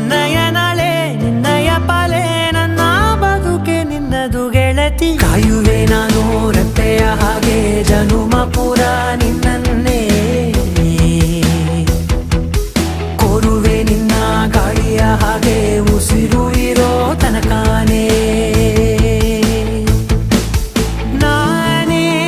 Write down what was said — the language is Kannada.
ನನ್ನಯನಲೆ ನಿನ್ನಯ ಪಾಲೆ ನನ್ನ ಬದುಕೆ ನಿನ್ನದು ಗೆಳತಿ. ಕಾಯುವೆ ನಾನು ರತ್ತೆಯ ಹಾಗೆ ಜನುಮ ಪುರಾಣ.